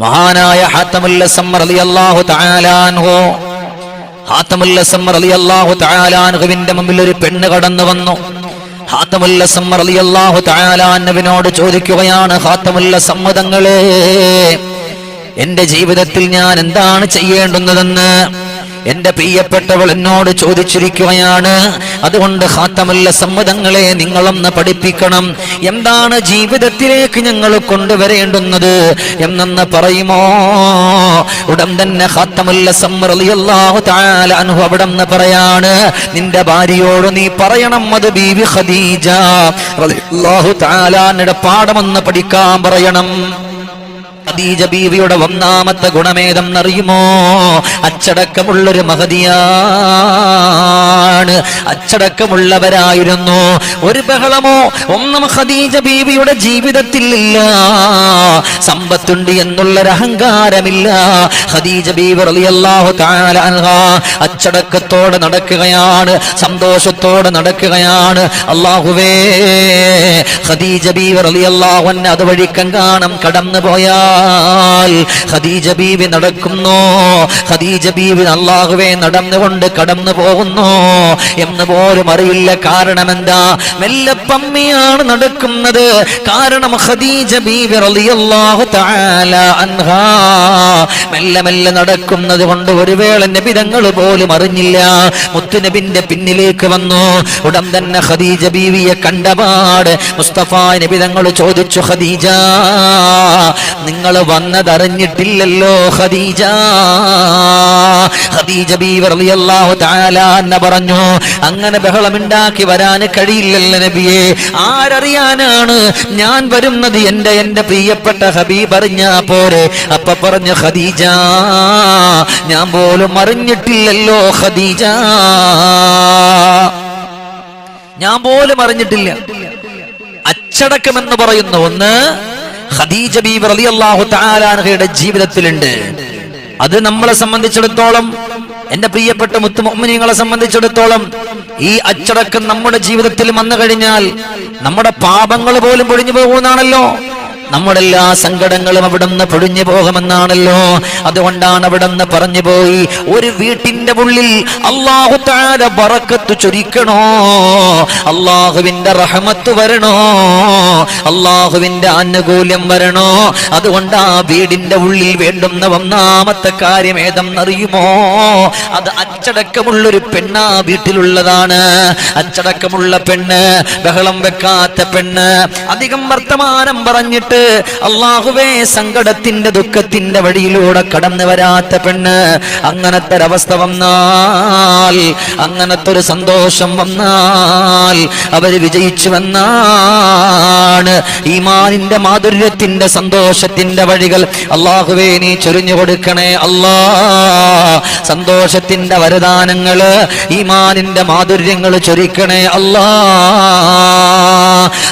മഹാനായ ഹാത്തമുല്ലാഹുവിന്റെ മുമ്പിൽ ഒരു പെണ്ണ് കടന്നു വന്നു. ഹാത്തമുല്ലാഹുവിനോട് ചോദിക്കുകയാണ് ഹാത്തമുല്ല സമ്മതങ്ങളെ എന്റെ ജീവിതത്തിൽ ഞാൻ എന്താണ് ചെയ്യേണ്ടുന്നതെന്ന്? എന്റെ പ്രിയപ്പെട്ടവൾ എന്നോട് ചോദിച്ചിരിക്കുകയാണ്. അതുകൊണ്ട് ഹാത്തമല്ല സമ്മതങ്ങളെ നിങ്ങളൊന്ന് പഠിപ്പിക്കണം. എന്താണ് ജീവിതത്തിലേക്ക് ഞങ്ങൾ കൊണ്ടുവരേണ്ടുന്നത് എന്നെന്ന് പറയുമോ? ഉടൻ തന്നെ ഹാത്തമല്ല സമ്മറിയാഹു താല അവിടെ നിന്ന് പറയാണ് നിന്റെ ഭാര്യയോട് നീ പറയണം അത് ബീവി ഖദീജ. റളിയല്ലാഹു താലാനിടെ പാഠമെന്ന് പഠിക്കാൻ പറയണം. ഖദീജ ബീവിയുടെ ഒന്നാമത്തെ ഗുണമേതെന്നറിയുമോ? അച്ചടക്കമുള്ളൊരു മഹതിയാണ്. അച്ചടക്കമുള്ളവരായിരുന്നു. ഒരു ബഹളമോ ഒന്നും ഖദീജ ബീവിയുടെ ജീവിതത്തിൽ ഇല്ല സമ്പത്തുണ്ട് എന്നുള്ളൊരു അഹങ്കാരമില്ല ഖദീജ ബീവി റളിയല്ലാഹു തആല അൻഹ അച്ചടക്കത്തോടെ നടക്കുകയാണ്. സന്തോഷത്തോടെ നടക്കുകയാണ്. അല്ലാഹുവേ ഖദീജ ബീവി റളിയല്ലാഹു അൻഹ അതുവഴി കങ്കാണം കടന്നു ഖദീജ ബീവി നടക്കുന്നു. ഖദീജ ബീവി അള്ളാഹുവേ നടന്നുകൊണ്ട് കടന്നു പോകുന്നു. എന്ന് പോലും അറിയില്ല കാരണം എന്താ? മെല്ലെ പമ്മിയാണ് നടക്കുന്നത്. കാരണം ഖദീജ ബീവി റളിയല്ലാഹു തആല അൻഹാ. മെല്ലെ മെല്ലെ നടക്കുന്നത് കൊണ്ട് ഒരു വേള നബിതങ്ങൾ പോലും അറിഞ്ഞില്ല. മുത്തുനബിന്റെ പിന്നിലേക്ക് വന്നു. ഉടൻ തന്നെ ഖദീജ ബീവിയെ കണ്ടപാട് മുസ്തഫ നബിതങ്ങൾ ചോദിച്ചു ഖദീജ നിങ്ങൾ വന്നതറിഞ്ഞിട്ടില്ലല്ലോ ഖദീജ. ഖദീജ ബീവി റളിയല്ലാഹു തആല അന്ന പറഞ്ഞു അങ്ങനെ ബഹളമുണ്ടാക്കി വരാൻ കഴിയില്ലല്ലോ നബിയെ. ആരറിയാനാണ്? ഞാൻ വരുന്നത് എന്റെ എന്റെ പ്രിയപ്പെട്ട ഹബീബ് അറിഞ്ഞാ പോരെ. അപ്പ പറഞ്ഞു ഖദീജ ഞാൻ പോലും അറിഞ്ഞിട്ടില്ലല്ലോ ഖദീജ. ഞാൻ പോലും അറിഞ്ഞിട്ടില്ല. അച്ചടക്കമെന്ന് പറയുന്ന ഒന്ന് ഖദീജ ബീബി റളിയല്ലാഹു തആലാൻഹയുടെ ജീവിതത്തിലുണ്ട്. അത് നമ്മളെ സംബന്ധിച്ചിടത്തോളം എന്റെ പ്രിയപ്പെട്ട മുത്തുമൊമ്മിനിങ്ങളെ സംബന്ധിച്ചിടത്തോളം ഈ അച്ചടക്കം നമ്മുടെ ജീവിതത്തിൽ വന്നു കഴിഞ്ഞാൽ നമ്മുടെ പാപങ്ങൾ പോലും പൊഴിഞ്ഞു പോകുന്നതാണല്ലോ. നമ്മുടെ എല്ലാ സങ്കടങ്ങളും അവിടുന്ന് പൊഴിഞ്ഞു പോകുമെന്നാണല്ലോ. അതുകൊണ്ടാണ് അവിടുന്ന് പറഞ്ഞു പോയി ഒരു വീട്ടിന്റെ ഉള്ളിൽ അള്ളാഹു താര ബറക്കത്ത് ചൊരിക്കണോ? അള്ളാഹുവിന്റെ റഹമത്ത് വരണോ? അള്ളാഹുവിന്റെ ആനുകൂല്യം വരണോ? അതുകൊണ്ട് ആ വീടിന്റെ ഉള്ളിൽ വേണ്ടുന്ന ഒന്നാമത്തെ കാര്യം ഏതെന്നറിയുമോ? അത് അച്ചടക്കമുള്ളൊരു പെണ്ണ് ആ വീട്ടിലുള്ളതാണ്. അച്ചടക്കമുള്ള പെണ്ണ് ബഹളം വെക്കാത്ത പെണ്ണ് അധികം വർത്തമാനം പറഞ്ഞിട്ട് അള്ളാഹുവേ സങ്കടത്തിന്റെ ദുഃഖത്തിന്റെ വഴിയിലൂടെ കടന്നു വരാത്ത പെണ്ണ് അങ്ങനത്തെ ഒരവസ്ഥ വന്നാൽ അങ്ങനത്തെ ഒരു സന്തോഷം വന്നാൽ അവർ വിജയിച്ചു വന്നാണ്. ഈമാനിന്റെ മാധുര്യത്തിന്റെ സന്തോഷത്തിന്റെ വഴികൾ അള്ളാഹുവേ നീ ചൊരിഞ്ഞു കൊടുക്കണേ അല്ലാ. സന്തോഷത്തിന്റെ വരദാനങ്ങൾ ഈമാനിന്റെ മാധുര്യങ്ങൾ ചൊരിക്കണേ അല്ലാ.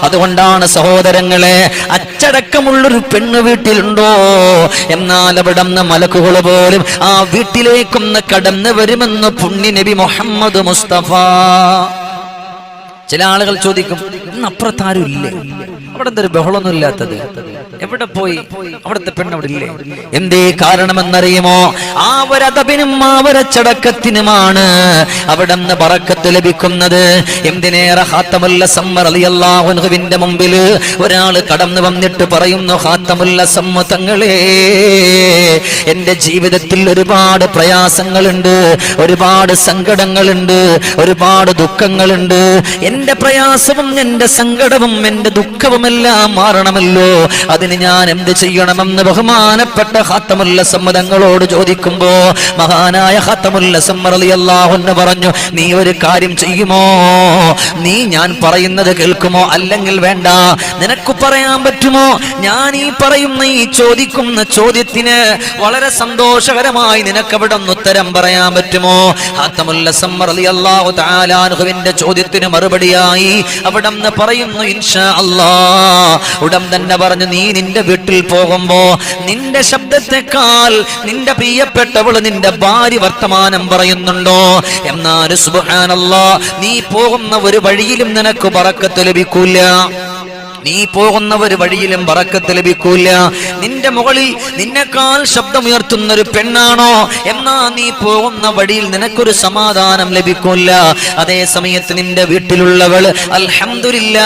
അതുകൊണ്ടാണ് സഹോദരങ്ങളെ അച്ചടക്കമുള്ളൊരു പെണ്ണ് വീട്ടിലുണ്ടോ? എന്നാൽ അവിടെ മലക്കുകൾ പോലും ആ വീട്ടിലേക്കൊന്ന് കടന്നു വരുമെന്ന് പുണ്യ നബി മുഹമ്മദ് മുസ്തഫ. ചില ആളുകൾ ചോദിക്കും ഇന്ന് അപ്പുറത്താരും ഇല്ലേ? അവിടെ എന്തൊരു ബഹളമൊന്നും ഇല്ലാത്തത്. എവിടെ പോയി? അവിടുത്തെ പെണ്ണവിടെ ഇല്ലേ? എന്തേ കാരണമെന്നറിയുമോ? ആ ഒരതപിനും ആ ഒരച്ചടക്കത്തിനുമാണ് അവിടെ നിന്ന് പറക്കത്ത് ലഭിക്കുന്നത്. എന്തിനേറെ ഹാത്തമുല്ല സമ്മറിയല്ലാഹുവിന്റെ മുമ്പിൽ ഒരാൾ കടന്നു വന്നിട്ട് പറയുന്നു ഹാത്തമുല്ല സമ്മതങ്ങളെ എന്റെ ജീവിതത്തിൽ ഒരുപാട് പ്രയാസങ്ങളുണ്ട് ഒരുപാട് സങ്കടങ്ങളുണ്ട് ഒരുപാട് ദുഃഖങ്ങളുണ്ട്. എന്റെ പ്രയാസവും എന്റെ സങ്കടവും എന്റെ ദുഃഖവുമെല്ലാം മാറണമല്ലോ. അതിന് ഞാൻ എന്ത് ചെയ്യണമെന്ന് ബഹുമാനപ്പെട്ട ഹത്തമുല്ല സമ്മതങ്ങളോട് ചോദിക്കുമ്പോ മഹാനായ ഹാത്തമുല്ല സമ്മറിയല്ലാഹുന്ന് പറഞ്ഞു നീ ഒരു കാര്യം ചെയ്യുമോ? നീ ഞാൻ പറയുന്നത് കേൾക്കുമോ? അല്ലെങ്കിൽ വേണ്ട നിനക്ക് പറയാൻ പറ്റുമോ? ഞാൻ ഈ പറയുന്ന ഈ ചോദിക്കുന്ന ചോദ്യത്തിന് വളരെ സന്തോഷകരമായി നിനക്ക് അവിടെ നിന്ന് ഉത്തരം പറയാൻ പറ്റുമോ? ഹാത്തമുല്ല സമ്മറിയല്ലാഹു താലാനുഹുവിന്റെ ചോദ്യത്തിന് മറുപടിയായി അവിടെ പറയുന്നു ഇൻഷാ അല്ലാ. ഉടൻ തന്നെ പറഞ്ഞു നീ നിന്റെ വീട്ടിൽ പോകുമ്പോ നിന്റെ ശബ്ദത്തെക്കാൾ നിന്റെ പ്രിയപ്പെട്ടവൾ നിന്റെ ഭാര്യ വർത്തമാനം പറയുന്നുണ്ടോ? എന്നാൽ സുബാനല്ല നീ പോകുന്ന ഒരു വഴിയിലും നിനക്ക് പറക്കത്ത് ലഭിക്കൂല. നീ പോകുന്ന വഴിയിലും പറക്കത്ത് ലഭിക്കൂല. നിന്റെ മുകളിൽ നിന്നെക്കാൾ ശബ്ദമുയർത്തുന്ന ഒരു പെണ്ണാണോ? എന്നാ നീ പോകുന്ന വഴിയിൽ നിനക്കൊരു സമാധാനം ലഭിക്കൂല. അതേ സമയത്ത് നിന്റെ വീട്ടിലുള്ളവൾ അൽഹംദുലില്ല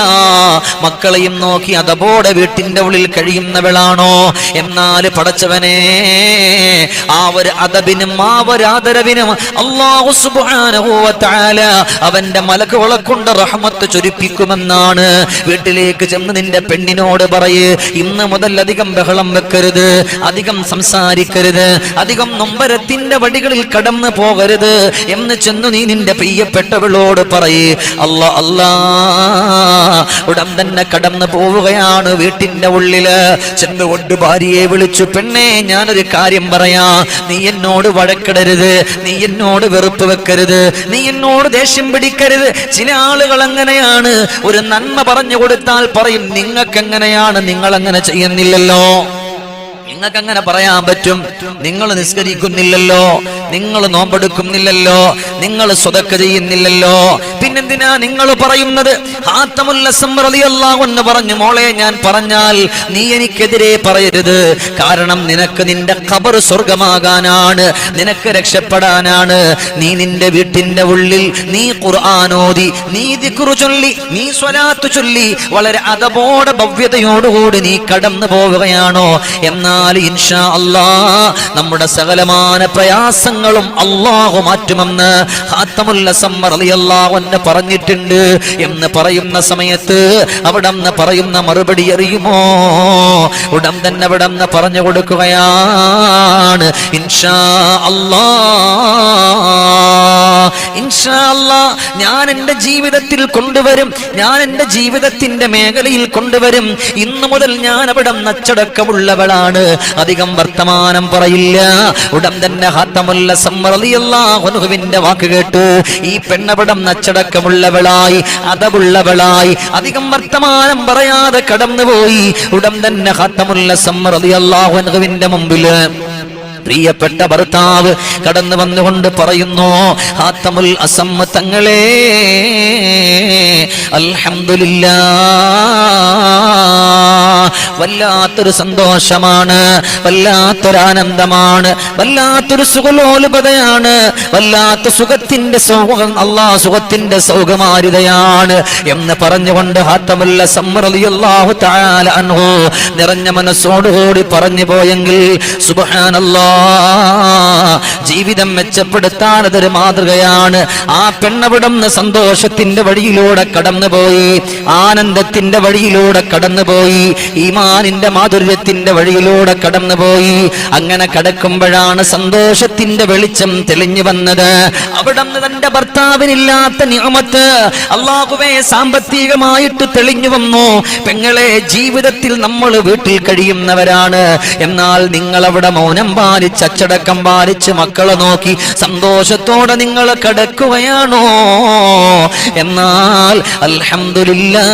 മക്കളെയും നോക്കി അതപോടെ വീട്ടിന്റെ ഉള്ളിൽ കഴിയുന്നവളാണോ? എന്നാൽ പടച്ചവനെ ആ ഒരു അതബിനും ആ ഒരു ആദരവിനും അള്ളാഹു അവന്റെ മലക്കുകളെ കൊണ്ട് റഹ്മത്ത് ചൊരിപ്പിക്കുമെന്നാണ്. വീട്ടിലേക്ക് ചെന്ന് നിന്റെ പെണ്ണിനോട് പറയ്. ഇന്ന് മുതൽ അധികം ബഹളം വെക്കരുത് അധികം സംസാരിക്കരുത് അധികം നൊമ്പരത്തിന്റെ വടികളിൽ കടന്നു പോകരുത് എന്ന് ചെന്നു നീ നിന്റെ പ്രിയപ്പെട്ടവളോട് പറയ്. അല്ല അല്ല ഉടൻ തന്നെ കടന്നു പോവുകയാണ് വീട്ടിന്റെ ഉള്ളിൽ. ചെന്നുകൊണ്ട് ഭാര്യയെ വിളിച്ചു പെണ്ണെ ഞാനൊരു കാര്യം പറയാ. നീ എന്നോട് വഴക്കിടരുത് നീ എന്നോട് വെറുപ്പ് വെക്കരുത് നീ എന്നോട് ദേഷ്യം പിടിക്കരുത്. ചില ആളുകൾ അങ്ങനെയാണ്. ഒരു നന്മ പറഞ്ഞു കൊടുത്താൽ പറയും നിങ്ങൾക്ക് എങ്ങനെയാണ് നിങ്ങൾ അങ്ങനെ ചെയ്യുന്നില്ലല്ലോ? നിങ്ങൾക്ക് അങ്ങനെ പറയാൻ പറ്റും. നിങ്ങൾ നിസ്കരിക്കുന്നില്ലല്ലോ. നിങ്ങൾ നോമ്പെടുക്കുന്നില്ലല്ലോ. നിങ്ങൾ സ്വതക്ക ചെയ്യുന്നില്ലല്ലോ. പിന്നെന്തിനാ നിങ്ങൾ പറയുന്നത്? ആത്തമുല്ലാവെന്ന് എന്ന് പറഞ്ഞു മോളെ ഞാൻ പറഞ്ഞാൽ നീ എനിക്കെതിരെ പറയരുത്. കാരണം നിനക്ക് നിന്റെ ഖബർ സ്വർഗമാകാനാണ് നിനക്ക് രക്ഷപ്പെടാനാണ്. നീ നിന്റെ വീട്ടിന്റെ ഉള്ളിൽ നീ ഖുർആാനോദി നീ ദിക്കുറു ചൊല്ലി നീ സ്വലാത്ത് ചൊല്ലി വളരെ അതപോടെ ഭവ്യതയോടുകൂടി നീ കടന്നു പോവുകയാണോ എന്നാൽ ഇൻഷാ അല്ലാ നമ്മുടെ സകലമാന പ്രയാസങ്ങളും അള്ളാഹു മാറ്റുമെന്ന് അള്ളാഹുന്നെ പറഞ്ഞിട്ടുണ്ട്. എന്ന് പറയുന്ന സമയത്ത് അവിടെ നിന്ന് പറയുന്ന മറുപടി അറിയുമോ? ഉടൻ തന്നെ അവിടെ നിന്ന് പറഞ്ഞു കൊടുക്കുകയാണ്. ഇൻഷാ അല്ലാ ഞാൻ എന്റെ ജീവിതത്തിൽ കൊണ്ടുവരും ഞാൻ എന്റെ ജീവിതത്തിന്റെ മേഖലയിൽ കൊണ്ടുവരും. ഇന്നു മുതൽ ഞാൻ അവിടെ നച്ചടക്കമുള്ളവളാണ്. അധികം വർത്തമാനം പറയില്ല. ഉടൻ തന്നെ ഹാത്തമുല്ല സമ്മറിയല്ലാഹുനുവിന്റെ വാക്ക് കേട്ടു ഈ പെണ്ണവിടം നച്ചടക്കമുള്ളവളായി അതവുള്ളവളായി അധികം വർത്തമാനം പറയാതെ കടന്നുപോയി. ഉടൻ തന്നെ ഹാത്തമുല്ല സമ്മറിയല്ലാഹുനുവിന്റെ മുമ്പിൽ. പ്രിയപ്പെട്ട ഭർത്താവ് കടന്നു വന്നുകൊണ്ട് പറയുന്നു ഹാത്തമുൽ അസമ്മ തങ്ങളെ അൽഹംദുലില്ല വല്ലാത്തൊരു സന്തോഷമാണ് വല്ലാത്തൊരാനന്ദമാണ് വല്ലാത്തൊരു സുഖലോലുപതയാണ് വല്ലാത്ത സുഖത്തിന്റെ സൗഖം അള്ളാ സുഖത്തിന്റെ സൗഖമാരിതയാണ് എന്ന് പറഞ്ഞുകൊണ്ട് ഹാത്തമല്ല സമ്മറിയാഹു താലോ നിറഞ്ഞ മനസ്സോടുകൂടി പറഞ്ഞു പോയെങ്കിൽ സുബഹാനല്ലാ ജീവിതം മെച്ചപ്പെടുത്താൻ അതൊരു മാതൃകയാണ്. ആ പെണ്ണവിടുന്ന് സന്തോഷത്തിന്റെ വഴിയിലൂടെ കടന്നുപോയി ആനന്ദത്തിന്റെ വഴിയിലൂടെ കടന്നുപോയി ഈമാനിന്റെ മാധുര്യത്തിന്റെ വഴിയിലൂടെ കടന്നുപോയി. അങ്ങനെ കടക്കുമ്പോഴാണ് സന്തോഷത്തിന്റെ വെളിച്ചം തെളിഞ്ഞു വന്നത്. അവിടെ തന്റെ ഭർത്താവിനില്ലാത്ത നിയമത്ത് അള്ളാഹുവെ സാമ്പത്തികമായിട്ട് തെളിഞ്ഞു വന്നു. പെങ്ങളെ ജീവിതത്തിൽ നമ്മൾ വീട്ടിൽ കഴിയുന്നവരാണ്. എന്നാൽ നിങ്ങൾ അവിടെ മൗനം പാലിച്ച് അച്ചടക്കം പാലിച്ച് മക്കളെ നോക്കി സന്തോഷത്തോടെ നിങ്ങൾ കിടക്കുകയാണോ? എന്നാൽ അൽഹംദുലില്ലാ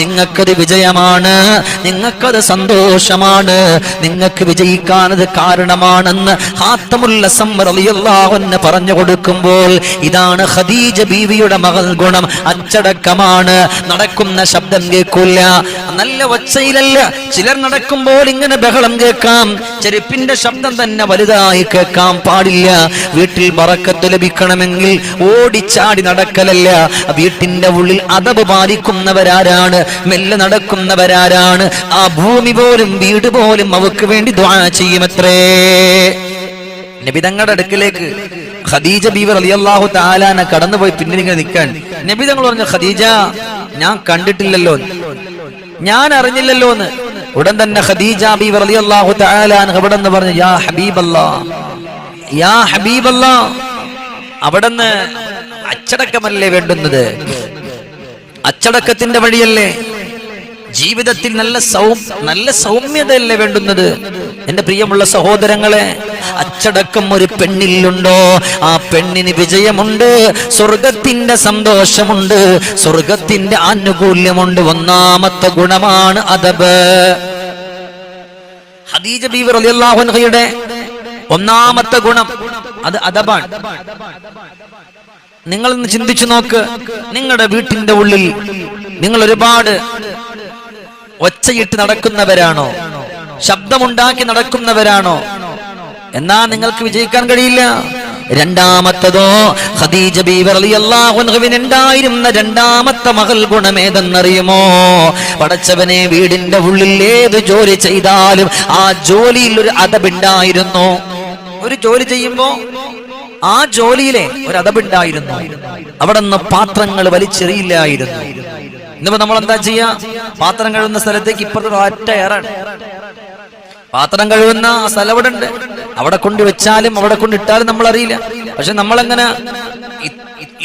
നിങ്ങൾക്കത് വിജയമാണ് നിങ്ങൾക്കത് സന്തോഷമാണ് നിങ്ങൾക്ക് വിജയിക്കാനത് കാരണമാണെന്ന് ഹാത്തമുല്ല സമ്മറിയല്ലാവെന്ന് പറഞ്ഞു കൊടുക്കുമ്പോൾ ഇതാണ് ഖദീജ ബീവിയുടെ മകൾ ഗുണം അച്ചടക്കമാണ് നടക്കുന്ന ശബ്ദം കേൾക്കൂല നല്ല ഒച്ചയിലല്ല ചിലർ നടക്കുമ്പോൾ ഇങ്ങനെ ബഹളം കേൾക്കാം. ചെരുപ്പിന്റെ ശബ്ദം തന്നെ വലുതായി കേൾക്കാൻ പാടില്ല. വീട്ടിൽ ബറക്കത്ത് ലഭിക്കണമെങ്കിൽ ഓടിച്ചാടി നടക്കലല്ല. വീട്ടിന്റെ ഉള്ളിൽ അതവ് പാലിക്കുന്നവരാരാണ്? മെല്ലെ നടക്കുന്നവരാരാണ്? ആ ഭൂമി പോലും വീട് പോലും അവക്ക് വേണ്ടി ദ്വാ ചെയ്യുമത്രേ. നബിതങ്ങളുടെ അടുക്കിലേക്ക് ഖദീജ ബീവർ അലിയല്ലാഹു താലാന കടന്നുപോയി പിന്നിലിങ്ങനെ നിൽക്കാൻ. നിൽക്കാൻ നബിതങ്ങൾ പറഞ്ഞു ഖദീജ ഞാൻ കണ്ടിട്ടില്ലല്ലോ ഞാൻ അറിഞ്ഞില്ലല്ലോ എന്ന് ഉടൻ തന്നെ ഖദീജ അലിയല്ലാഹു താലാൻ അവിടെ നിന്ന് പറഞ്ഞു യാ ഹബീബല്ലാ യാ ഹബീബല്ലാ അവിടുന്ന് അച്ചടക്കമല്ലേ വേണ്ടുന്നത്? അച്ചടക്കത്തിന്റെ വഴിയല്ലേ? ജീവിതത്തിൽ നല്ല സൗ നല്ല സൗമ്യതയല്ലേ വേണ്ടുന്നത്? എന്റെ പ്രിയമുള്ള സഹോദരങ്ങളെ അച്ചടക്കം ഒരു പെണ്ണിലുണ്ടോ? ആ പെണ്ണിന് വിജയമുണ്ട് സ്വർഗത്തിന്റെ സന്തോഷമുണ്ട് സ്വർഗത്തിന്റെ ആനുകൂല്യമുണ്ട്. ഒന്നാമത്തെ ഗുണമാണ് അതബ്. ഹദീജ ബീവർ റളിയല്ലാഹു അൻഹയുടെ ഒന്നാമത്തെ ഗുണം അത് അദബാണ് നിങ്ങളൊന്ന് ചിന്തിച്ചു നോക്ക്. നിങ്ങളുടെ വീട്ടിന്റെ ഉള്ളിൽ നിങ്ങൾ ഒരുപാട് ഒച്ചയിട്ട് നടക്കുന്നവരാണോ? ശബ്ദമുണ്ടാക്കി നടക്കുന്നവരാണോ? എന്നാ നിങ്ങൾക്ക് വിജയിക്കാൻ കഴിയില്ല. രണ്ടാമത്തതോ ഖദീജ ഉണ്ടായിരുന്ന രണ്ടാമത്തെ മകൾ ഗുണമേതെന്നറിയുമോ? പടച്ചവനെ വീടിന്റെ ഉള്ളിൽ ഏത് ജോലി ചെയ്താലും ആ ജോലിയിൽ ഒരു അതബുണ്ടായിരുന്നു. ഒരു ജോലി ചെയ്യുമ്പോ ആ ജോലിയിലെ ഒരു അതബുണ്ടായിരുന്നു. അവിടെ നിന്ന് പാത്രങ്ങൾ വലിച്ചെറിയില്ലായിരുന്നു. ഇന്നിപ്പോ നമ്മൾ എന്താ ചെയ്യാ? പാത്രം കഴുകുന്ന സ്ഥലത്തേക്ക് ഇപ്പുറത്തെ ഒറ്റ ഏറാണ്. പാത്രം കഴുകുന്ന സ്ഥലം അവിടെ ഉണ്ട് അവിടെ കൊണ്ട് വെച്ചാലും അവിടെ കൊണ്ട് ഇട്ടാലും നമ്മൾ അറിയില്ല പക്ഷെ നമ്മളെങ്ങനെ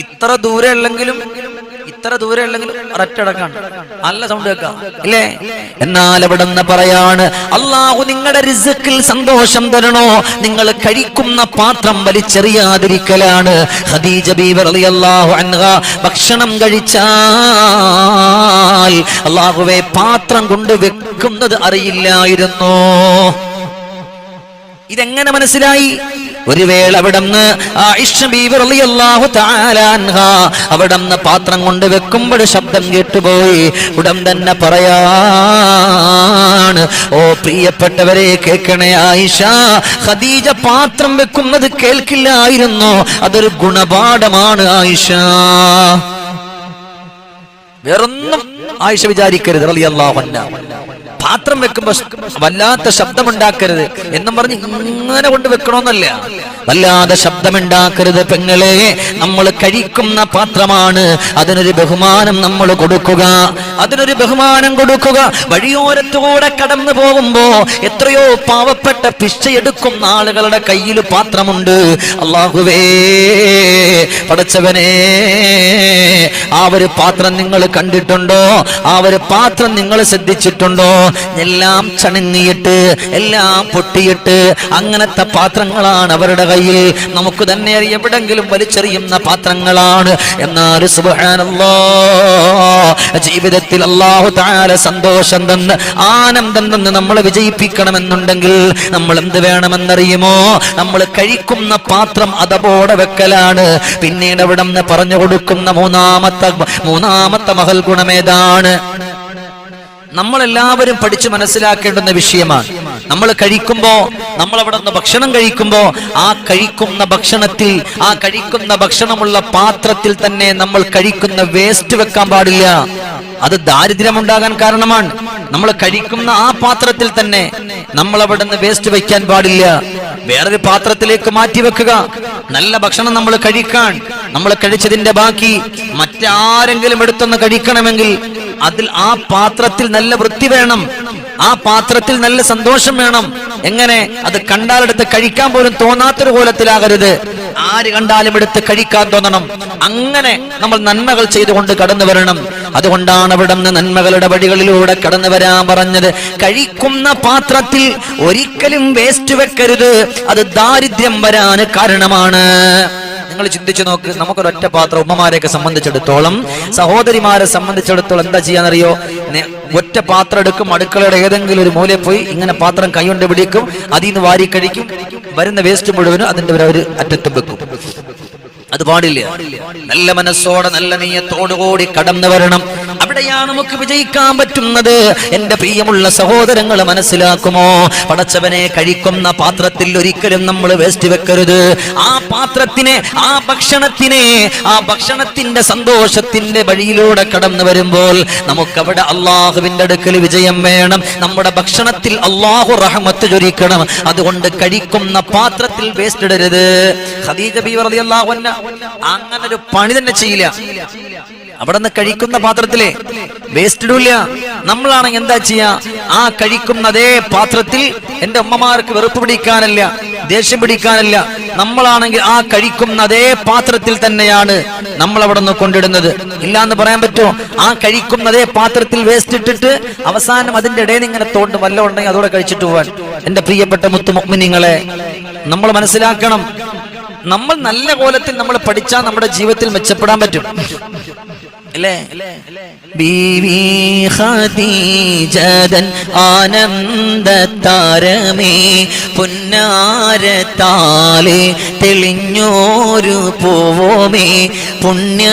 ഇത്ര ദൂരെ ഉള്ളെങ്കിലും ഇത്ര ദൂരെ ഉള്ളെങ്കിലും ഒരൊറ്റടക്കാണ് നല്ല സൗണ്ട് വെക്കാം ഇല്ലേ? എന്നാൽ അവിടെ നിന്ന് പറയാണ് അള്ളാഹു നിങ്ങളുടെ റിസക്കിൽ സന്തോഷം തരണോ? നിങ്ങൾ കഴിക്കുന്ന പാത്രം വലിച്ചെറിയാതിരിക്കലാണ്. ഖദീജ അൻഹ ഭക്ഷണം കഴിച്ചാൽ അള്ളാഹുവെ പാത്രം കൊണ്ട് വെക്കുന്നത് അറിയില്ലായിരുന്നു. ഇതെങ്ങനെ മനസ്സിലായി? ഒരു വേള അവിടന്ന് അവിടുന്ന് പാത്രം കൊണ്ട് വെക്കുമ്പോൾ ശബ്ദം കേട്ടുപോയി. ഉടൻ തന്നെ പറയാണ് ഓ പ്രിയപ്പെട്ടവരെ കേൾക്കണേ ആയിഷ ഖദീജ പാത്രം വെക്കുന്നത് കേൾക്കില്ലായിരുന്നു. അതൊരു ഗുണപാഠമാണ് ആയിഷ. വേറൊന്നും ആയിഷ വിചാരിക്കരുത് അൻഹ. പാത്രം വെക്കുമ്പോ വല്ലാത്ത ശബ്ദമുണ്ടാക്കരുത് എന്നും പറഞ്ഞ് ഇങ്ങനെ കൊണ്ട് വെക്കണമെന്നല്ല വല്ലാതെ ശബ്ദമുണ്ടാക്കരുത് പെങ്ങളെ. നമ്മൾ കഴിക്കുന്ന പാത്രമാണ്. അതിനൊരു ബഹുമാനം നമ്മൾ കൊടുക്കുക. അതിനൊരു ബഹുമാനം കൊടുക്കുക. വഴിയോരത്തൂടെ കടന്നു പോകുമ്പോ എത്രയോ പാവപ്പെട്ട പിച്ചയെടുക്കുന്ന ആളുകളുടെ കയ്യിൽ പാത്രമുണ്ട്. അള്ളാഹുവേ പടച്ചവനെ ആ ഒരു പാത്രം നിങ്ങൾ കണ്ടിട്ടുണ്ടോ? ആ ഒരു പാത്രം നിങ്ങൾ ശ്രദ്ധിച്ചിട്ടുണ്ടോ? എല്ലാം ചണങ്ങിയിട്ട് എല്ലാം പൊട്ടിയിട്ട് അങ്ങനത്തെ പാത്രങ്ങളാണ് അവരുടെ കയ്യിൽ. നമുക്ക് തന്നെ എവിടെങ്കിലും വലിച്ചെറിയുന്ന പാത്രങ്ങളാണ്. എന്നാൽ സുബ്ഹാനല്ലാ ജീവിതത്തിൽ അള്ളാഹു താര സന്തോഷം തന്ന് ആനന്ദം തന്ന് നമ്മൾ വിജയിപ്പിക്കണമെന്നുണ്ടെങ്കിൽ നമ്മൾ എന്ത് വേണമെന്നറിയുമോ? നമ്മൾ കഴിക്കുന്ന പാത്രം അതപോടെ വെക്കലാണ്. പിന്നീട് അവിടെ നിന്ന് പറഞ്ഞു കൊടുക്കുന്ന മൂന്നാമത്തെ മൂന്നാമത്തെ മഹൽ ഗുണമേതാണ് നമ്മളെല്ലാവരും പഠിച്ചു മനസ്സിലാക്കേണ്ടുന്ന വിഷയമാണ്. നമ്മൾ കഴിക്കുമ്പോ നമ്മൾ അവിടെ നിന്ന് ഭക്ഷണം കഴിക്കുമ്പോ ആ കഴിക്കുന്ന ഭക്ഷണത്തിൽ ആ കഴിക്കുന്ന ഭക്ഷണമുള്ള പാത്രത്തിൽ തന്നെ നമ്മൾ കഴിക്കുന്ന വേസ്റ്റ് വെക്കാൻ പാടില്ല. അത് ദാരിദ്ര്യമുണ്ടാകാൻ കാരണമാണ്. നമ്മൾ കഴിക്കുന്ന ആ പാത്രത്തിൽ തന്നെ നമ്മൾ അവിടെ നിന്ന് വേസ്റ്റ് വെക്കാൻ പാടില്ല. വേറൊരു പാത്രത്തിലേക്ക് മാറ്റി വെക്കുക. നല്ല ഭക്ഷണം നമ്മൾ കഴിക്കാൻ. നമ്മൾ കഴിച്ചതിന്റെ ബാക്കി മറ്റാരെങ്കിലും എടുത്തൊന്ന് കഴിക്കണമെങ്കിൽ അതിൽ ആ പാത്രത്തിൽ നല്ല വൃത്തി വേണം. ആ പാത്രത്തിൽ നല്ല സന്തോഷം വേണം. എങ്ങനെ? അത് കണ്ടാലെടുത്ത് കഴിക്കാൻ പോലും തോന്നാത്തൊരു കോലത്തിലാകരുത്. ആര് കണ്ടാലും എടുത്ത് കഴിക്കാൻ തോന്നണം. അങ്ങനെ നമ്മൾ നന്മകൾ ചെയ്തുകൊണ്ട് കടന്നു വരണം. അതുകൊണ്ടാണ് അവിടെ നിന്ന് നന്മകളുടെ വഴികളിലൂടെ കടന്നു വരാൻ പറഞ്ഞത്. കഴിക്കുന്ന പാത്രത്തിൽ ഒരിക്കലും വേസ്റ്റ് വെക്കരുത്. അത് ദാരിദ്ര്യം വരാൻ കാരണമാണ്. നിങ്ങൾ ചിന്തിച്ചു നോക്ക് നമുക്കൊരൊറ്റ പാത്രം ഉമ്മമാരെയൊക്കെ സംബന്ധിച്ചിടത്തോളം സഹോദരിമാരെ സംബന്ധിച്ചിടത്തോളം എന്താ ചെയ്യാന്നറിയോ? ഒറ്റ പാത്രം എടുക്കും അടുക്കളയുടെ ഏതെങ്കിലും ഒരു മൂലയിൽ പോയി ഇങ്ങനെ പാത്രം കൈകൊണ്ട് പിടിക്കും അതിൽ നിന്ന് വാരി കഴിക്കും വരുന്ന വേസ്റ്റ് മുഴുവനും അതിന്റെ ഒരു അറ്റത്തും വെക്കും. അത് പാടില്ല. നല്ല മനസ്സോടെ നല്ല നീയത്തോടുകൂടി കടന്നു വരണം. അവിടെയാണ് നമുക്ക് വിജയിക്കാൻ പറ്റുന്നത്. എന്റെ പ്രിയമുള്ള സഹോദരങ്ങൾ മനസ്സിലാക്കുമോ? പടച്ചവനെ കഴിക്കുന്ന പാത്രത്തിൽ ഒരിക്കലും നമ്മൾ വേസ്റ്റ് വെക്കരുത്. ആ പാത്രത്തിനെ ആ ഭക്ഷണത്തിനെ ആ ഭക്ഷണത്തിന്റെ സന്തോഷത്തിന്റെ വഴിയിലൂടെ കടന്നു വരുമ്പോൾ നമുക്കവിടെ അള്ളാഹുവിന്റെ അടുക്കൽ വിജയം വേണം. നമ്മുടെ ഭക്ഷണത്തിൽ അള്ളാഹു റഹമത്ത് ചൊരിക്കണം. അതുകൊണ്ട് കഴിക്കുന്ന പാത്രത്തിൽ വേസ്റ്റ് ഇടരുത്. ഖദീജ അങ്ങനെ ഒരു പണി തന്നെ ചെയ്യില്ല. അവിടെ നിന്ന് കഴിക്കുന്ന പാത്രത്തിലെ വേസ്റ്റ് ഇടൂല നമ്മളാണെങ്കിൽ എന്താ ചെയ്യാ? ആ കഴിക്കുന്ന അതേ പാത്രത്തിൽ എന്റെ അമ്മമാർക്ക് വെറുപ്പ് പിടിക്കാനല്ല ദേഷ്യം പിടിക്കാനല്ല. നമ്മളാണെങ്കിൽ ആ കഴിക്കുന്ന അതേ പാത്രത്തിൽ തന്നെയാണ് നമ്മൾ അവിടെ നിന്ന് കൊണ്ടിടുന്നത്. ഇല്ല എന്ന് പറയാൻ പറ്റുമോ? ആ കഴിക്കുന്ന അതേ പാത്രത്തിൽ വേസ്റ്റ് ഇട്ടിട്ട് അവസാനം അതിന്റെ ഇടയിൽ ഇങ്ങനെ തോണ്ട് വല്ല ഉണ്ടെങ്കിൽ അതോടെ കഴിച്ചിട്ട് പോവാൻ. എന്റെ പ്രിയപ്പെട്ട മുത്തുമുക്മിനിങ്ങളെ നമ്മൾ മനസ്സിലാക്കണം. നമ്മൾ നല്ല കോലത്തിൽ നമ്മൾ പഠിച്ചാൽ നമ്മുടെ ജീവിതത്തിൽ മെച്ചപ്പെടാൻ പറ്റും. അല്ലേ ബീവി ഖദീജതൻ ആനന്ദത്താരമേ പുന്നാരത്താലെ തെളിഞ്ഞോരു പൂവോമേ പുണ്യ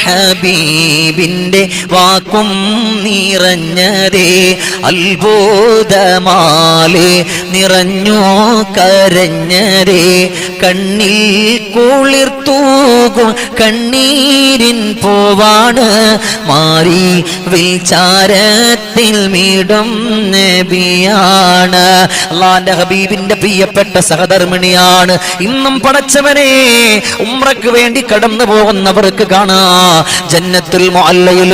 ഹബീബിന്റെ വാക്കും നിറഞ്ഞതേ അത്ഭുതമാലെ നിറഞ്ഞു കരഞ്ഞതേ കണ്ണിൽ കുളിർത്തൂകും കണ്ണീരിൻ പോവാണ് മാറി വിചാരത്തിൽ മീടും നബിയാണ്. അള്ളാന്റെ ഹബീബിന്റെ പ്രിയപ്പെട്ട സഹധർമ്മിണിയാണ്. ഇന്നും പടച്ചവനെ ഉമ്രക്ക് വേണ്ടി കടന്നു പോകുന്നവർക്ക് കാണാ. ജന്നത്തുൽ മുഅല്ലയിൽ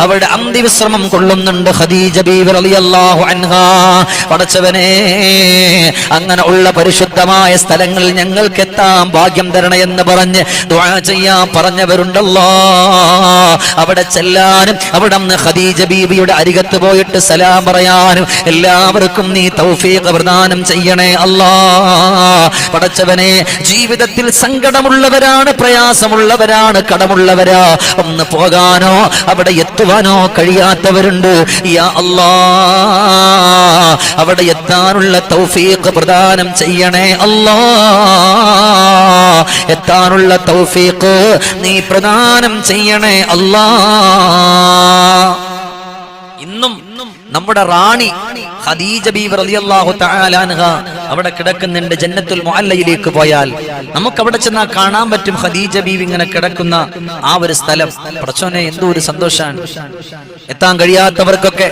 അവിടെ അന്തിവിശ്രമം കൊള്ളുന്നുണ്ട് ഖദീജ ബീവി റളിയല്ലാഹു അൻഹാ. പടച്ചവനെ അങ്ങനെ ഉള്ള പരിശുദ്ധമായ സ്ഥലങ്ങളിൽ ഞങ്ങൾക്ക് എത്താൻ ഭാഗ്യം തരണ എന്ന് പറഞ്ഞ് ദുആ ചെയ്യാൻ പറഞ്ഞവരുണ്ടല്ലോ. അവിടെ ചെല്ലാനും അവിടെ ഖദീജ ബീബിയുടെ അരികത്ത് പോയിട്ട് സലാം പറയാനും എല്ലാവർക്കും നീ തൗഫീഖ് പ്രദാനം ചെയ്യണേ അല്ലാ. പടച്ചവനെ ജീവിതത്തിൽ സങ്കടമുള്ളവരാണ് പ്രയാസമുള്ളവരാണ് കടമുള്ളവരാ. ഒന്ന് പോകാനോ അവിടെ എത്തുവാനോ കഴിയാത്തവരുണ്ട്. യാ അവിടെ എത്താനുള്ള തൗഫീഖ് പ്രദാനം ചെയ്യണേ അല്ലാ. എത്താനുള്ള തൗഫീഖ് നീ പ്രദാനം ചെയ്യണേ അല്ലാ. ഇന്നും നമ്മുടെ റാണി ഖദീജ റളിയല്ലാഹു അവിടെ കിടക്കുന്നുണ്ട് ജന്നത്തുൽ മുഅല്ലയിലേക്ക് പോയാൽ. നമുക്ക് അവിടെ ചെന്നാൽ കാണാൻ പറ്റും ഖദീജ ബീവി ഇങ്ങനെ കിടക്കുന്ന ആ ഒരു സ്ഥലം. പ്രശ്നം എന്തോ ഒരു സന്തോഷാണ്. എത്താൻ കഴിയാത്തവർക്കൊക്കെ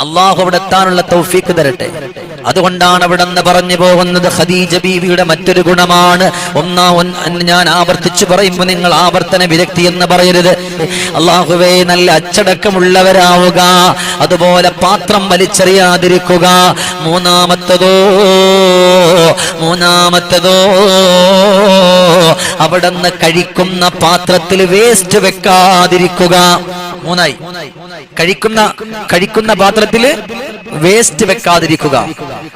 അള്ളാഹു അവിടെ എത്താനുള്ള തൗഫീക്ക് തരട്ടെ. അതുകൊണ്ടാണ് അവിടെ നിന്ന് പറഞ്ഞു പോകുന്നത് ഖദീജ ബീവിയുടെ മറ്റൊരു ഗുണമാണ്. ഒന്നാം ഞാൻ ആവർത്തിച്ചു പറയുമ്പോൾ നിങ്ങൾ ആവർത്തന വിരക്തി എന്ന് പറയരുത്. അള്ളാഹുവേ നല്ല അച്ചടക്കമുള്ളവരാവുക. അതുപോലെ പാത്രം വലിച്ചെറിയാതിരിക്കുക. മൂന്നാമത്തതോ മൂന്നാമത്തതോ അവിടെ നിന്ന് കഴിക്കുന്ന പാത്രത്തിൽ വേസ്റ്റ് വെക്കാതിരിക്കുക. മൂന്നായി. കഴിക്കുന്ന കഴിക്കുന്ന പാത്രത്തിൽ വേസ്റ്റ് വെക്കാതിരിക്കുക.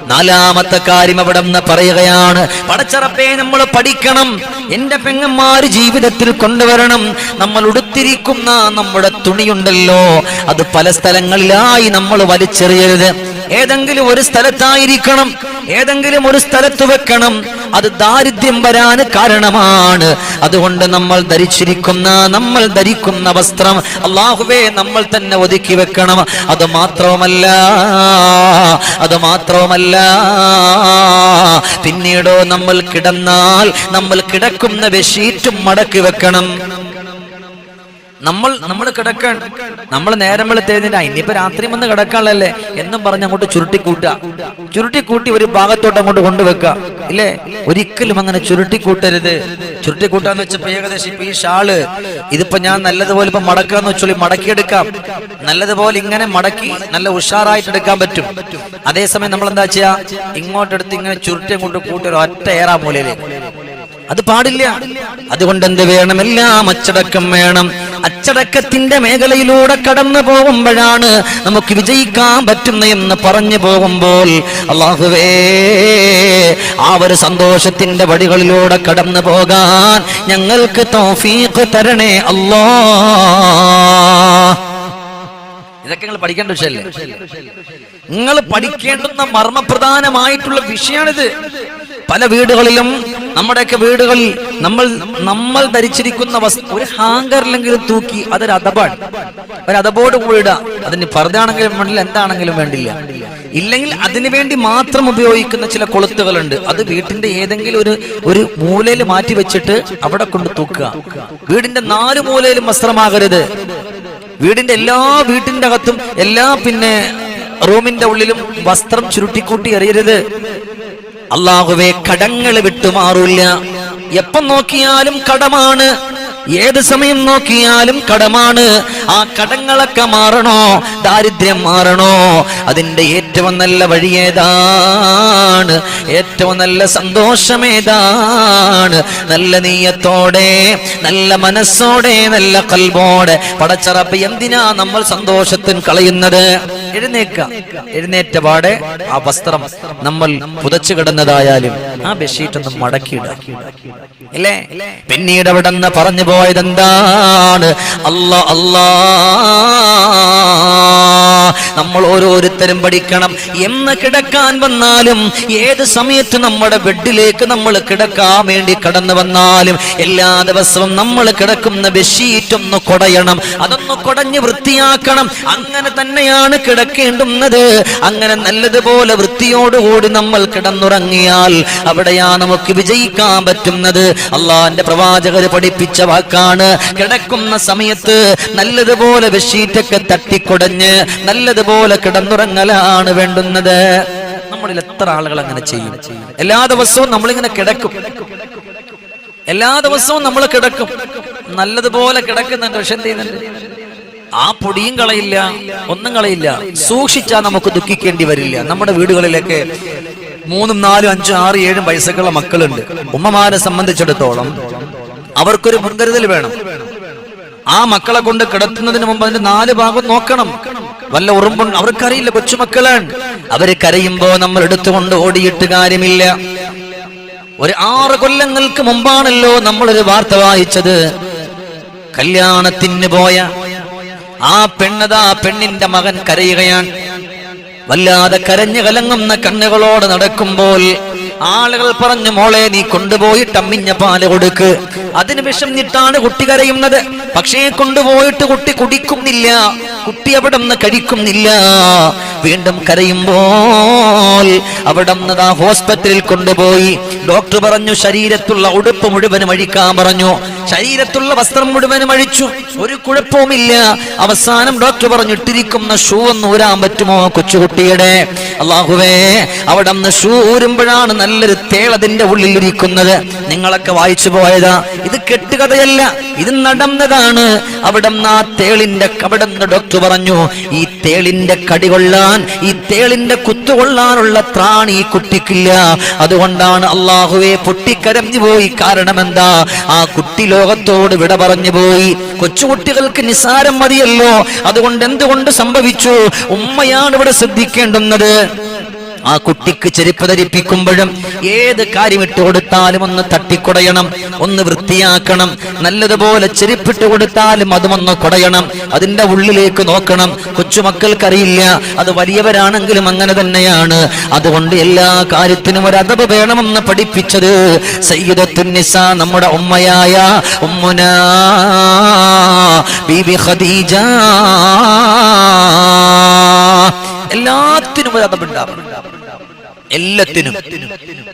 നാലാമത്തെ കാര്യം അവിടെ നിന്ന് പറയുകയാണ് പടച്ചറപ്പേ നമ്മൾ പഠിക്കണം. എന്റെ പെങ്ങന്മാര് ജീവിതത്തിൽ കൊണ്ടുവരണം. നമ്മൾ ഉടുത്തിരിക്കുന്ന നമ്മുടെ തുണിയുണ്ടല്ലോ. അത് പല സ്ഥലങ്ങളിലായി നമ്മൾ വലിച്ചെറിയരുത്. ഏതെങ്കിലും ഒരു സ്ഥലത്തായിരിക്കണം. ഏതെങ്കിലും ഒരു സ്ഥലത്ത് വെക്കണം. അത് ദാരിദ്ര്യം വരാൻ കാരണമാണ്. അതുകൊണ്ട് നമ്മൾ ധരിച്ചിരിക്കുന്ന നമ്മൾ ധരിക്കുന്ന വസ്ത്രം അള്ളാഹുവേ നമ്മൾ തന്നെ ഒതുക്കി വെക്കണം. അത് മാത്രവുമല്ല അത് മാത്രവുമല്ല പിന്നീടോ നമ്മൾ കിടന്നാൽ നമ്മൾ കിടക്കുന്ന വെഷീറ്റും മടക്കി വെക്കണം. നമ്മൾ നമ്മൾ കിടക്കാൻ നമ്മൾ നേരം വെളുത്തേതിന്റെ ഇനിയിപ്പോ രാത്രി വന്ന് കിടക്കാനുള്ളല്ലേ എന്നും പറഞ്ഞ് അങ്ങോട്ട് ചുരുട്ടിക്കൂട്ടുക. ചുരുട്ടിക്കൂട്ടി ഒരു ഭാഗത്തോട്ട് അങ്ങോട്ട് കൊണ്ടുവെക്കുക. ഇല്ലേ? ഒരിക്കലും അങ്ങനെ ചുരുട്ടിക്കൂട്ടരുത്. ചുരുട്ടിക്കൂട്ടാന്ന് വെച്ച ഏകദേശം ഇപ്പൊ ഈ ഷാൾ ഇതിപ്പോ ഞാൻ നല്ലതുപോലെ ഇപ്പൊ മടക്കാന്ന് വെച്ചോളി മടക്കിയെടുക്കാം. നല്ലതുപോലെ ഇങ്ങനെ മടക്കി നല്ല ഉഷാറായിട്ട് എടുക്കാൻ പറ്റും. അതേസമയം നമ്മൾ എന്താ ചെയ്യാ? ഇങ്ങോട്ടെടുത്ത് ഇങ്ങനെ ചുരുട്ടി അങ്ങോട്ട് കൂട്ടി ഒറ്റ ഏറാ മൂലയിലേക്ക് അത് പാടില്ല. അതുകൊണ്ട് എന്ത് വേണം എല്ലാം അച്ചടക്കം വേണം. അച്ചടക്കത്തിന്റെ മേഖലയിലൂടെ കടന്നു പോകുമ്പോഴാണ് നമുക്ക് വിജയിക്കാൻ പറ്റുന്ന എന്ന് പറഞ്ഞു പോകുമ്പോൾ അള്ളാഹുവേ ആ ഒരു സന്തോഷത്തിന്റെ വഴികളിലൂടെ കടന്നു പോകാൻ ഞങ്ങൾക്ക് തൗഫീഖ് തരണേ അല്ലോ. ഇതൊക്കെ നിങ്ങൾ പഠിക്കേണ്ട വിഷയല്ലേ നിങ്ങൾ പഠിക്കേണ്ടുന്ന മർമ്മപ്രധാനമായിട്ടുള്ള വിഷയമാണിത്. പല വീടുകളിലും നമ്മുടെയൊക്കെ വീടുകളിൽ നമ്മൾ നമ്മൾ ധരിച്ചിരിക്കുന്ന വസ്തു ഒരു ഹാങ്കറിലെങ്കിലും തൂക്കി അതൊരു അതപാണ് ഒരു അതബോട് കൂടിയിടുക അതിന് പറുതാണെങ്കിലും വേണ്ടില്ല എന്താണെങ്കിലും വേണ്ടില്ല. ഇല്ലെങ്കിൽ അതിനു വേണ്ടി മാത്രം ഉപയോഗിക്കുന്ന ചില കൊളുത്തുകളുണ്ട്. അത് വീട്ടിന്റെ ഏതെങ്കിലും ഒരു ഒരു മൂലയിൽ മാറ്റി വെച്ചിട്ട് അവിടെ കൊണ്ട് തൂക്കുക. വീടിന്റെ നാല് മൂലയിലും വസ്ത്രമാകരുത്. വീടിന്റെ എല്ലാ വീട്ടിന്റെ അകത്തും എല്ലാ പിന്നെ റൂമിന്റെ ഉള്ളിലും വസ്ത്രം ചുരുട്ടിക്കൂട്ടി എറിയരുത്. അള്ളാഹുവെ കടങ്ങൾ വിട്ടുമാറില്ല. എപ്പം നോക്കിയാലും കടമാണ്. ഏത് സമയം നോക്കിയാലും കടമാണ്. ആ കടങ്ങളൊക്കെ മാറണോ? ദാരിദ്ര്യം മാറണോ? അതിന്റെ ഏറ്റവും നല്ല വഴി ഏതാണ്? ഏറ്റവും നല്ല സന്തോഷം ഏതാണ്? നല്ല നീയത്തോടെ നല്ല മനസ്സോടെ നല്ല കൽബോടെ പടച്ചറപ്പ് എന്തിനാ നമ്മൾ സന്തോഷത്തിന് കളയുന്നത്? എഴുന്നേക്ക. എഴുന്നേറ്റ പാടെ ആ വസ്ത്രം നമ്മൾ പുതച്ചു കിടന്നതായാലും ആ ബെഡ്ഷീറ്റ് ഒന്ന് മടക്കിയിട. അല്ലേ? പിന്നീട് അവിടെ നിന്ന് പറഞ്ഞു പോയതെന്താണ് അല്ല അല്ലാ. നമ്മൾ ഓരോരുത്തരും പഠിക്കണം. എന്ന് കിടക്കാൻ വന്നാലും ഏത് സമയത്ത് നമ്മുടെ ബെഡിലേക്ക് നമ്മൾ കിടക്കാൻ വേണ്ടി കടന്നു വന്നാലും എല്ലാ ദിവസവും നമ്മൾ കിടക്കുന്ന ബെഡ്ഷീറ്റ് ഒന്ന് കൊടയണം. അതൊന്ന് കൊടഞ്ഞ് വൃത്തിയാക്കണം. അങ്ങനെ തന്നെയാണ് കിടക്കേണ്ടുന്നത്. അങ്ങനെ നല്ലതുപോലെ വൃത്തിയോടുകൂടി നമ്മൾ കിടന്നുറങ്ങിയാൽ അവിടെയാ നമുക്ക് വിജയിക്കാൻ പറ്റുന്നത്. അള്ളാന്റെ പ്രവാചകർ പഠിപ്പിച്ച വാക്കാണ് കിടക്കുന്ന സമയത്ത് നല്ലതുപോലെ ബെഡ്ഷീറ്റൊക്കെ തട്ടിക്കൊടഞ്ഞ് നല്ലതുപോലെ കിടന്നുറങ്ങലാണ് വേണ്ടുന്നത്. നമ്മളിൽ എത്ര ആളുകൾ അങ്ങനെ ചെയ്യും? എല്ലാ ദിവസവും നമ്മളിങ്ങനെ കിടക്കും. എല്ലാ ദിവസവും നമ്മൾ കിടക്കും. നല്ലതുപോലെ കിടക്കുന്നുണ്ട്. പക്ഷെ എന്ത് ചെയ്യുന്നുണ്ട്? ആ പൊടിയും കളയില്ല ഒന്നും കളയില്ല. സൂക്ഷിച്ചാൽ നമുക്ക് ദുഃഖിക്കേണ്ടി വരില്ല. നമ്മുടെ വീടുകളിലൊക്കെ മൂന്നും നാലും അഞ്ചും ആറ് ഏഴും വയസ്സൊക്കെയുള്ള മക്കളുണ്ട്. ഉമ്മമാരെ സംബന്ധിച്ചിടത്തോളം അവർക്കൊരു മുൻകരുതൽ വേണം. ആ മക്കളെ കൊണ്ട് കിടത്തുന്നതിന് മുമ്പ് അതിന്റെ നാല് ഭാഗം നോക്കണം. വല്ല ഉറുമ്പുണ്ട് അവർക്കറിയില്ല കൊച്ചുമക്കളാണ്. അവർ കരയുമ്പോ നമ്മൾ എടുത്തുകൊണ്ട് ഓടിയിട്ട് കാര്യമില്ല. ഒരു ആറ് കൊല്ലങ്ങൾക്ക് മുമ്പാണല്ലോ നമ്മളൊരു വാർത്ത വായിച്ചത്. കല്യാണത്തിന് പോയ ആ പെണ്ണതാ പെണ്ണിന്റെ മകൻ കരയുകയാണ്. വല്ലാതെ കരഞ്ഞു കലങ്ങുന്ന കണ്ണുകളോട് നടക്കുമ്പോൾ ആളുകൾ പറഞ്ഞു മോളെ നീ കൊണ്ടുപോയിട്ട് അമ്മിഞ്ഞ പാൽ കൊടുക്ക്. അതിന് വിഷമിട്ടാണ് കുട്ടി കരയുന്നത്. പക്ഷേ കൊണ്ടുപോയിട്ട് കുട്ടി കുടിക്കുന്നില്ല. കുട്ടി അവിടെ നിന്ന് കഴിക്കുന്നില്ല. വീണ്ടും കരയുമ്പോൾ അവിടെ ആ ഹോസ്പിറ്റലിൽ കൊണ്ടുപോയി. ഡോക്ടർ പറഞ്ഞു ശരീരത്തുള്ള ഉടുപ്പ് മുഴുവനും അഴിക്കാൻ പറഞ്ഞു. ശരീരത്തുള്ള വസ്ത്രം മുഴുവനും അഴിച്ചു. ഒരു കുഴപ്പവുമില്ല. അവസാനം ഡോക്ടർ പറഞ്ഞു ഇട്ടിരിക്കുന്ന ഷൂ ഒന്ന് ഊരാൻ പറ്റുമോ കൊച്ചുകുട്ടിയുടെ? അള്ളാഹുവേ അവിടെ നിന്ന് ഷൂ ഊരുമ്പോഴാണ് നല്ലൊരു തേളതിന്റെ ഉള്ളിൽ ഇരിക്കുന്നത് നിങ്ങളൊക്കെ വായിച്ചു പോയതാ. ഇത് കെട്ടുകഥയല്ല ഇത് നടന്നതാണ്. അവിടെ നിന്ന് ആ തേളിന്റെ അവിടെ നിന്ന് ഡോക്ടർ പറഞ്ഞു ഈ തേളിന്റെ കടി കൊള്ളാൻ ഈ തേളിന്റെ കുത്തുകൊള്ളാനുള്ള ത്രാണി ഈ കുട്ടിക്കില്ല. അതുകൊണ്ടാണ് അള്ളാഹുവെ പൊട്ടിക്കരഞ്ഞു പോയി. കാരണം എന്താ ആ കുട്ടി ലോകത്തോട് വിട പറഞ്ഞു പോയി. കൊച്ചുകുട്ടികൾക്ക് നിസാരം മതിയല്ലോ. അതുകൊണ്ട് എന്തുകൊണ്ട് സംഭവിച്ചു? ഉമ്മയാണ് ഇവിടെ ശ്രദ്ധിക്കേണ്ടുന്നത്. ആ കുട്ടിക്ക് ചെരുപ്പ് ധരിപ്പിക്കുമ്പോഴും ഏത് കാര്യം ഇട്ട് കൊടുത്താലും ഒന്ന് തട്ടിക്കുടയണം ഒന്ന് വൃത്തിയാക്കണം. നല്ലതുപോലെ ചെരുപ്പിട്ട് കൊടുത്താലും അതുമൊന്ന് കുടയണം. അതിന്റെ ഉള്ളിലേക്ക് നോക്കണം. കൊച്ചുമക്കൾക്കറിയില്ല അത് വലിയവരാണെങ്കിലും അങ്ങനെ തന്നെയാണ്. അതുകൊണ്ട് എല്ലാ കാര്യത്തിനും ഒരു അതവ് വേണമെന്ന് പഠിപ്പിച്ചത് സയ്യിദത്തുന്നിസ നമ്മുടെ ഉമ്മയായ ഉമ്മുന ഖദീജ. എല്ലാത്തിനും ഒരു അതവുണ്ടാവും എല്ലാത്തിനും.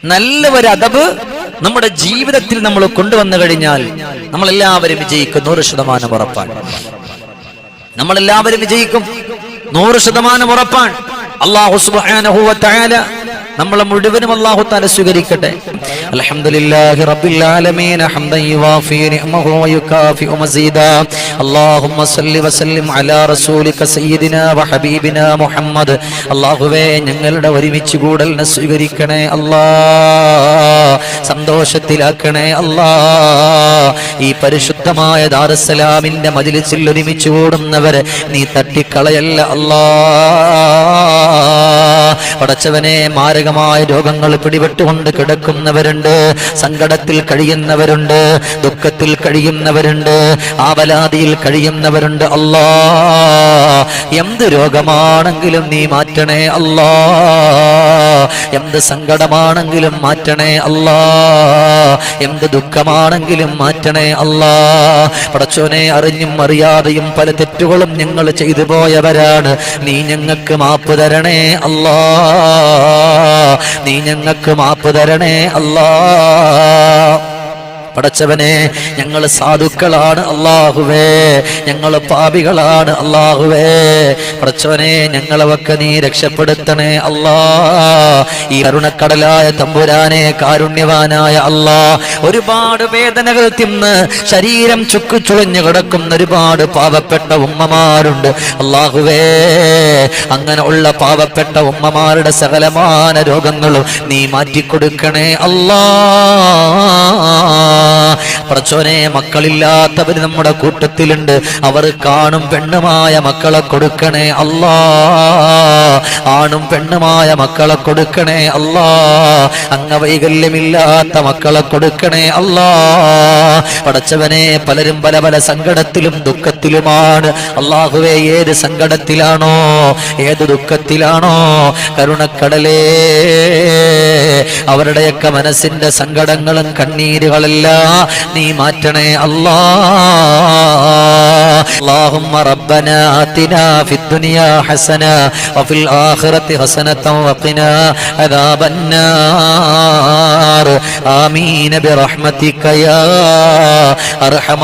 നല്ല ഒരു അതബ് നമ്മുടെ ജീവിതത്തിൽ നമ്മൾ കൊണ്ടുവന്നു കഴിഞ്ഞാൽ നമ്മൾ എല്ലാവരും വിജയിക്കും. നൂറ് ശതമാനം ഉറപ്പാണ്. നമ്മൾ എല്ലാവരും വിജയിക്കും. നൂറ് ശതമാനം ഉറപ്പാണ്. അള്ളാഹു നമ്മളെ മുഴുവനും അള്ളാഹു താല സ്വീകരിക്കട്ടെ. അൽഹംദുലില്ലാഹി റബ്ബിൽ ആലമീൻ. ഹംദൻ യുവാഫി നിഅമഹു വയുകാഫി മസീദ. അല്ലാഹുമ്മ സല്ലി വസല്ലിം അലാ റസൂലിക സയ്യിദിനാ വഹബീബിനാ മുഹമ്മദ്. അല്ലാഹുവേ ഞങ്ങളുടെ ഒരുമിച്ച് കൂടലിനെ സ്വീകരിക്കണേ അല്ലാ. സന്തോഷത്തിലാക്കണേ അല്ലാ. ഈ പരിശുദ്ധമായ ദാരസലാമിന്റെ മജിലിസിൽ ഒരുമിച്ച് കൂടുന്നവരെ നീ തട്ടിക്കളയല്ല അല്ലാ. പടച്ചവനെ മാരക മാരകമായ രോഗങ്ങൾ പിടിപെട്ടുകൊണ്ട് കിടക്കുന്നവരുണ്ട് സങ്കടത്തിൽ കഴിയുന്നവരുണ്ട് ദുഃഖത്തിൽ കഴിയുന്നവരുണ്ട് ആവലാതിയിൽ കഴിയുന്നവരുണ്ട്. അല്ലാ എന്ത് രോഗമാണെങ്കിലും നീ മാറ്റണേ അല്ലാ എന്ത് സങ്കടമാണെങ്കിലും മാറ്റണേ അല്ലാ എന്ത് ദുഃഖമാണെങ്കിലും മാറ്റണേ അല്ലാ. പടച്ചോനെ അറിഞ്ഞും അറിയാതെയും പല തെറ്റുകളും ഞങ്ങൾ ചെയ്തു പോയവരാണ്. നീ ഞങ്ങൾക്ക് മാപ്പ് തരണേ അല്ലാ. നീ ഞങ്ങൾക്ക് മാപ്പ് തരണേ അല്ലാ പടച്ചവനെ ഞങ്ങൾ സാധുക്കളാണ് അള്ളാഹുവേ ഞങ്ങൾ പാപികളാണ് അള്ളാഹുവേ പടച്ചവനെ ഞങ്ങളവൊക്കെ നീ രക്ഷപ്പെടുത്തണേ അല്ലാ. ഈ കരുണക്കടലായ തമ്പുരാനെ കാരുണ്യവാനായ അല്ലാ. ഒരുപാട് വേദനകൾ തിന്ന് ശരീരം ചുക്കു ചുളഞ്ഞു കിടക്കുന്ന ഒരുപാട് പാവപ്പെട്ട ഉമ്മമാരുണ്ട്. അള്ളാഹുവേ അങ്ങനെ ഉള്ള പാവപ്പെട്ട ഉമ്മമാരുടെ സകലമാന രോഗങ്ങളും നീ മാറ്റിക്കൊടുക്കണേ അല്ലാ. പ്രച്ചോനെ മക്കളില്ലാത്തവർ നമ്മുടെ കൂട്ടത്തിലുണ്ട്. അവർ കാണും പെണ്ണുമായ മക്കളെ കൊടുക്കണേ അല്ലാ. ആണും പെണ്ണുമായ മക്കളെ കൊടുക്കണേ അല്ലാ. അംഗവൈകല്യമില്ലാത്ത മക്കളെ കൊടുക്കണേ അല്ലാ. പടച്ചവനെ പലരും പല പല സങ്കടത്തിലും ദുഃഖത്തിലുമാണ്. അള്ളാഹുവെ ഏത് സങ്കടത്തിലാണോ ഏത് ദുഃഖത്തിലാണോ കരുണക്കടലേ. അവരുടെയൊക്കെ മനസ്സിന്റെ സങ്കടങ്ങളും കണ്ണീരുകളെല്ലാം നീ മാറ്റണേ അല്ലാ اللهم ربنا آتنا في الدنيا حسنة وفي الآخرة حسنة وقنا عذاب النار آمين برحمتك يا أرحم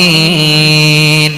الراحمين